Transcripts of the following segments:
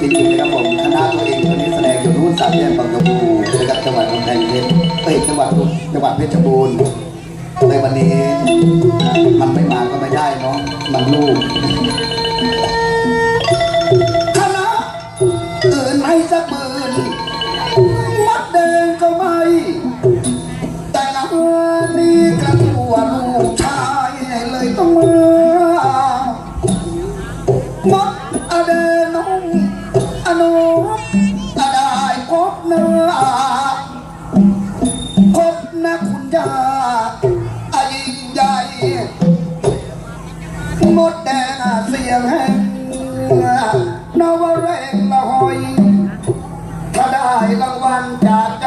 จริงๆนะครับผมคณะตัวเองตอนนี้แสดงอยู่นู้นสามแยกบางกะปูนะครับจังหวัดกำแพงเพชรเอ้ยจังหวัดจังหวัดเพชรบูรณ์ในวันนี้มันไม่มาก็ไม่ได้เนาะมันลูก อได้พบเนื้อพบนาคุณยาอายิ่งใหญ่มดแดงเสียงแห่งนวเรงละหอย ถ้าได้รางวัลจาก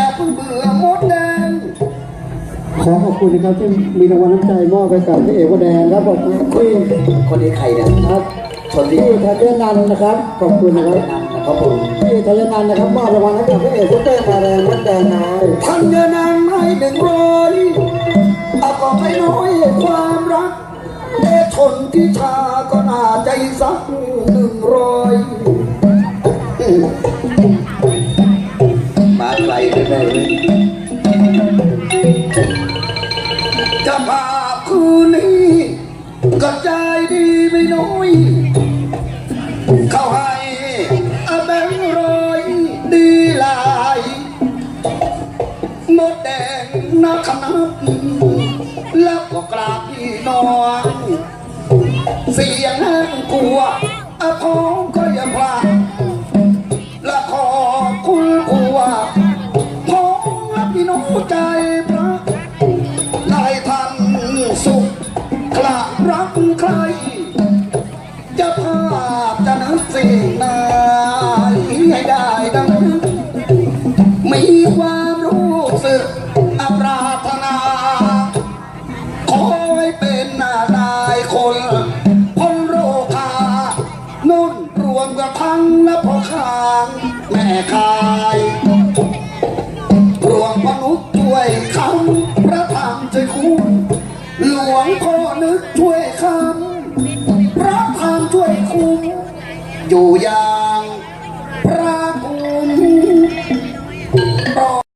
แต่อย่าเพิ่งเบื่อมดแดงขอขอบคุณนะครับที่มีรางวัลน้ำใจมอบไปกับพี่เอกวแดงครับขอบคุณที่คนนี้ใครเนี่ยครับคนที่พี่ธัญนันท์นะครับ ขอบคุณนะครับนำนะครับผมพี่ธัญนันท์นะครับมอบรางวัลให้กับพี่เอกผู้เต้นมาแรงวัดแดงนายท่านจะนำให้หนึ่งร้อยเอาก็ไม่น้อยความรักเอทนที่ชาก็น่าใจสัก จะพาคืนนี้ก็ใจดีไม่น้อย เขาให้อาแบงร้อยดีหลายมดแดงนักนับแล้วก็กราบพี่น้องเสียงแห้งกลัวอาพองก็ย่าพลาและขอคุณผัวพองและพี่น้องใจ จะภาพจะนึกสิ่งไหนให้ได้ดังนั้นมีความรู้สึกอปรารถนาขอให้เป็นหน้านายคนพ้นโรคานุ่นรวมกับทั้งนภคางแม่คาย ลวงพ่อนึกช่วยคำพระทางช่วยคุ้มอยู่ยา